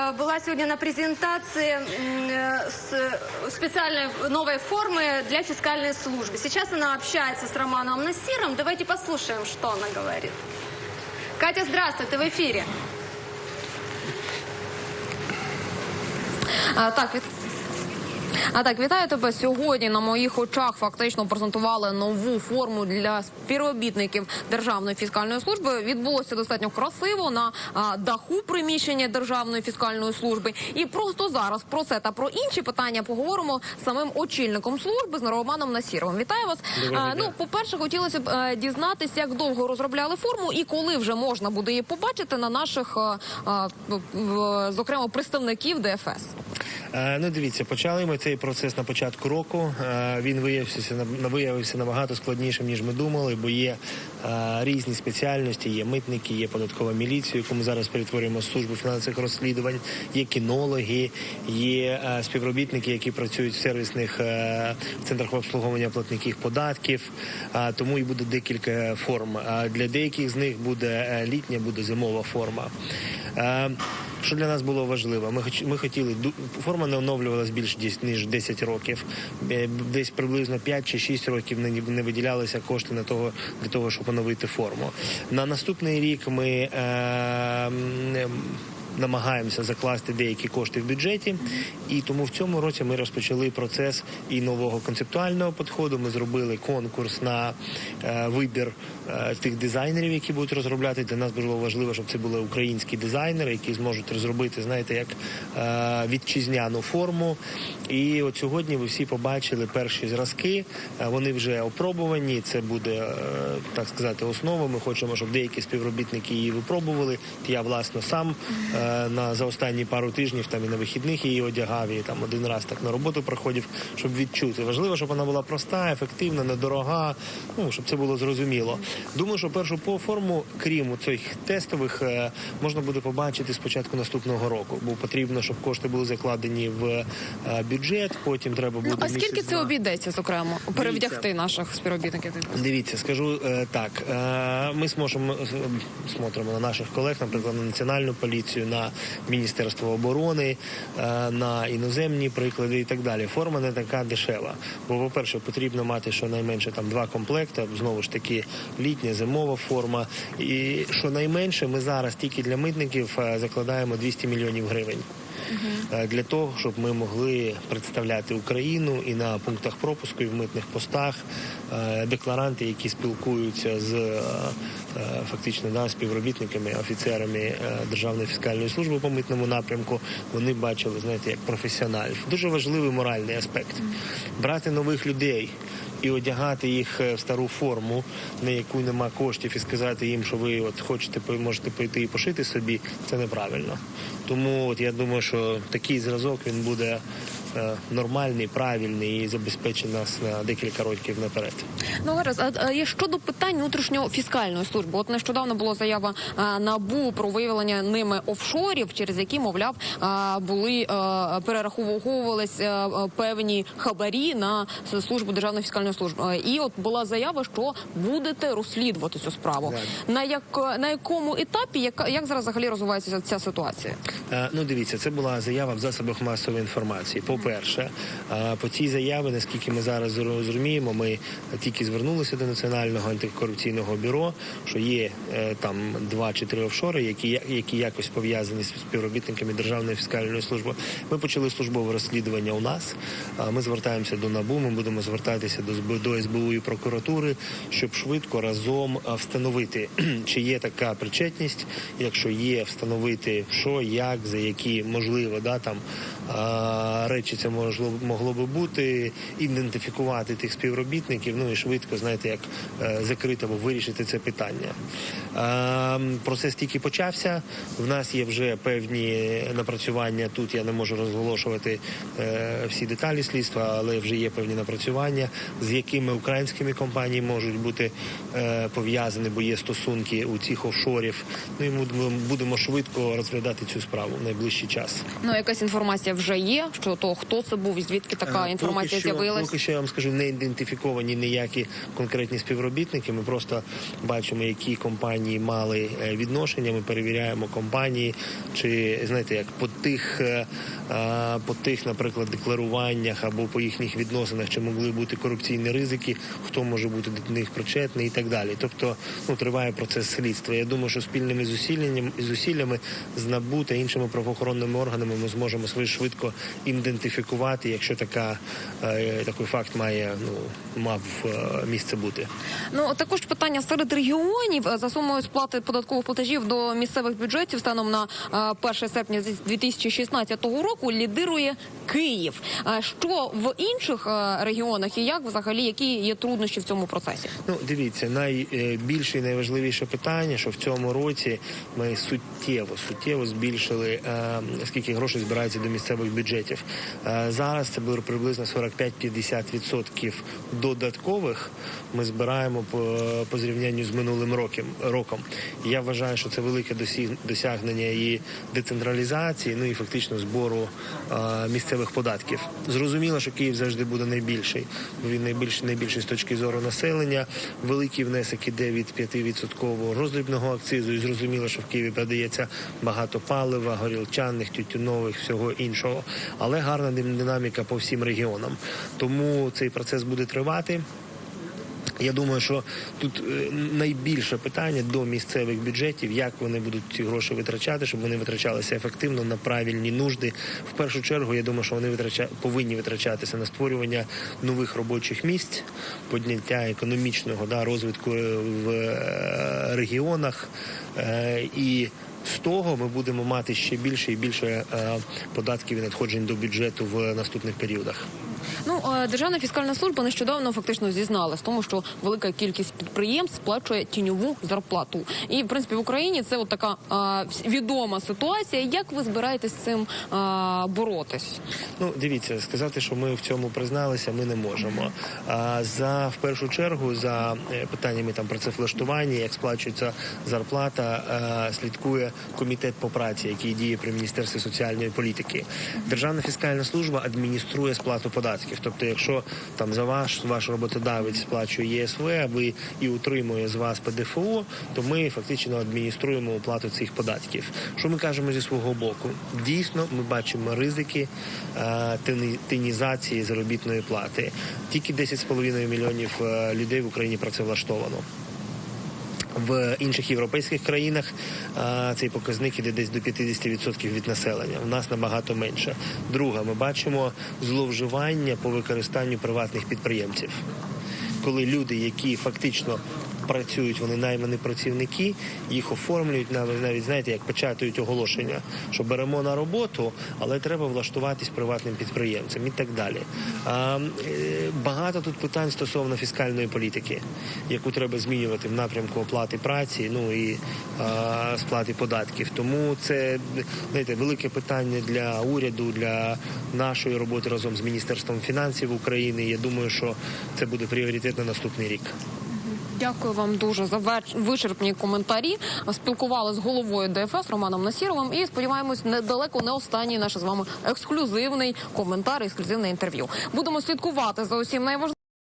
Э, Была сегодня на презентации э, э, специальной новой формы для фискальной службы. Сейчас она общается с Романом Насиром. Давайте послушаем, что она говорит. Катя, здравствуй, ты в эфире. А, так. А так, вітаю тебе сьогодні. На моїх очах фактично презентували нову форму для співробітників Державної фіскальної служби. Відбулося достатньо красиво на а, даху приміщення Державної фіскальної служби. І просто зараз про це та про інші питання поговоримо з самим очільником служби з Романом Насіровим. Вітаю вас. А, ну, по перше, хотілося б е, дізнатися, як довго розробляли форму і коли вже можна буде її побачити на наших, е, а, в- в- зокрема, представників ДФС. Е, Ну, дивіться, почали ми цей процес на початку року. Е, Він виявився на- виявився набагато складнішим ніж ми думали, бо є е, різні спеціальності. Є митники, є податкова міліція, яку ми зараз перетворюємо службу фінансових розслідувань. Є кінологи, є співробітники, які працюють в сервісних центрах обслуговування платників податків. Тому і буде декілька форм. Для деяких з них буде літня, буде зимова форма. Що для нас було важливо? Ми хоч- ми хотіли форма не оновлювалась більш ніж 10 років. Десь приблизно 5 чи 6 років не, виділялися кошти на того для того, щоб оновити форму. На наступний рік ми. Е, Намагаємося закласти деякі кошти в бюджеті, і тому в цьому році ми розпочали процес і нового концептуального підходу. Ми зробили конкурс на е, вибір е, тих дизайнерів, які будуть розробляти. Для нас було важливо, щоб це були українські дизайнери, які зможуть розробити, знаєте, як е, вітчизняну форму. І от сьогодні ви всі побачили перші зразки. Вони вже опробувані. Це буде так сказати основа. Ми хочемо, щоб деякі співробітники її випробували. Я власно сам на за останні пару тижнів там і на вихідних її одягав і там один раз так на роботу проходив, щоб відчути. Важливо, щоб вона була проста, ефективна, недорога. Ну щоб це було зрозуміло. Думаю, що першу по форму, крім цих тестових, е, можна буде побачити спочатку наступного року, бо потрібно, щоб кошти були закладені в е, бюджет. Потім треба буде Ну, а скільки це обійдеться, зокрема, перевдягти наших співробітників? Дивіться, скажу е, так. Ми зможемо смотримо на наших колег, наприклад, на національну поліцію, на міністерство оборони, е, на іноземні приклади і так далі. Форма не така дешева. Бо, по-перше, потрібно мати щонайменше там два комплекти. Знову ж таки, літня, зимова форма. І щонайменше ми зараз тільки для митників е, закладаємо 200 мільйонів гривень. Е, для того, щоб ми могли представляти Україну і на пунктах пропуску, і в митних постах е, декларанти, які спілкуються з е, фактично да, співробітниками, офіцерами Державної фіскальної служби по митному напрямку, вони бачили, знаєте, як професіоналів. Дуже важливий моральний аспект. Брати нових людей. І одягати їх е, в стару форму, на яку нема коштів, і сказати їм, що ви от хочете можете пойти і пошити собі, це неправильно. Тому от я думаю, що такий зразок він буде нормальний, правильний і забезпечить нас на декілька років наперед. Ну гаразд, а, щодо питань внутрішньо фіскальної служби. От нещодавно була заява а, набу про виявлення ними офшорів, через які, мовляв, а, були перераховувались а, певні хабарі на службу державної фіскальної служби. І от була заява, що будете розслідувати цю справу. На як на якому етапі, як, як зараз взагалі розвивається ця ситуація? Е, Ну, дивіться, це була заява в засобах масової інформації. По-перше, по цій заяві, наскільки ми зараз зрозуміємо, ми тільки звернулися до Національного антикорупційного бюро, що є е, там два чи три офшори, які, які якось пов'язані з співробітниками Державної фіскальної служби. Ми почали службове розслідування у нас. Ми звертаємося до НАБУ, ми будемо звертатися до до СБУ і прокуратури, щоб швидко разом встановити, чи є така причетність. Якщо є, встановити що, як, за які можливо, да там а, речі це могло могло би бути, ідентифікувати тих співробітників. Ну і швидко, знаєте, як е, закрити або вирішити це питання. А, процес тільки почався. В нас є вже певні напрацювання. Тут я не можу розголошувати е, всі деталі слідства, але вже є певні напрацювання, з якими українськими компаніями можуть бути е, пов'язані, бо є стосунки у цих офшорів. Ну і ми будемо швидко розглядати цю справу в найближчий час. Ну якась інформація вже є, що то хто це був і звідки така інформація поки що, з'явилась? Поки що я вам скажу, не ідентифіковані ніякі конкретні співробітники. Ми просто бачимо, які компанії мали е, відношення. Ми перевіряємо компанії, чи знаєте, як по тих, е, е, по тих, наприклад, декларуваннях або по їхніх відносинах, чи могли бути корупційні ризики, хто може бути до них причетний і так далі. Тобто, ну триває процес слідства. Я думаю, що спільними зусиллями зусиллями з НАБУ та іншими правоохоронними органами ми зможемо швид- швидко ідентифікувати, якщо така е, такий факт має ну мав е, місце бути. Ну також питання серед регіонів е, за сумою сплати податкових платежів до місцевих бюджетів станом на е, 1 серпня 2016 року лідирує Київ. Що в інших регіонах і як взагалі які є труднощі в цьому процесі? Ну, дивіться, найбільше і найважливіше питання, що в цьому році ми суттєво, суттєво збільшили е, скільки грошей збирається до місцевих бюджетів. Е, зараз це було приблизно 45-50% додаткових. Ми збираємо по, по зрівнянню з минулим роком. роком. Я вважаю, що це велике досягнення і децентралізації, ну і фактично збору е, місцевих податків. Зрозуміло, що Київ завжди буде найбільший, він найбільш найбільший з точки зору населення. Великий внесок іде від 5% роздрібного акцизу. І зрозуміло, що в Києві продається багато палива, горілчаних, тютюнових, всього іншого. Але гарна динаміка по всім регіонам. Тому цей процес буде тривати. Я думаю, що тут е, найбільше питання до місцевих бюджетів, як вони будуть ці гроші витрачати, щоб вони витрачалися ефективно на правильні нужди. В першу чергу, я думаю, що вони витрача... повинні витрачатися на створювання нових робочих місць, підняття економічного да, розвитку е, в е, регіонах і. З того ми будемо мати ще більше і більше е, податків і надходжень до бюджету в наступних періодах. Ну е, державна фіскальна служба нещодавно фактично зізналась тому, що велика кількість підприємств сплачує тіньову зарплату. І в принципі в Україні це от така е, вс- відома ситуація. Як ви збираєтесь з цим е, боротись? Ну, дивіться, сказати, що ми в цьому призналися, ми не можемо. А за в першу чергу за е, питаннями там працевлаштування, як сплачується зарплата, е, слідкує комітет по праці, який діє при міністерстві соціальної політики. Державна фіскальна служба адмініструє сплату податків. Тобто, якщо там за ваш ваш роботодавець сплачує ЄСВ, а ви і утримує з вас ПДФО, то ми фактично адмініструємо оплату цих податків. Що ми кажемо зі свого боку? Дійсно, ми бачимо ризики е, тинізації заробітної плати. Тільки 10,5 мільйонів е, людей в Україні працевлаштовано. В інших європейських країнах цей показник іде десь до 50% від населення. У нас набагато менше. Друга, ми бачимо зловживання по використанню приватних підприємців, коли люди, які фактично працюють, вони наймані працівники, їх оформлюють навіть навіть знаєте, як печатають оголошення, що беремо на роботу, але треба влаштуватись приватним підприємцем і так далі. А, е, багато тут питань стосовно фіскальної політики, яку треба змінювати в напрямку оплати праці, ну і а, сплати податків. Тому це знаєте, велике питання для уряду, для нашої роботи разом з міністерством фінансів України. Я думаю, що це буде пріоритет на наступний рік. Дякую вам дуже за вичерпні коментарі. Спілкували з головою ДФС Романом Насіровим і сподіваємось, недалеко не останній наш з вами ексклюзивний коментар, ексклюзивне інтерв'ю. Будемо слідкувати за усім найважливішим.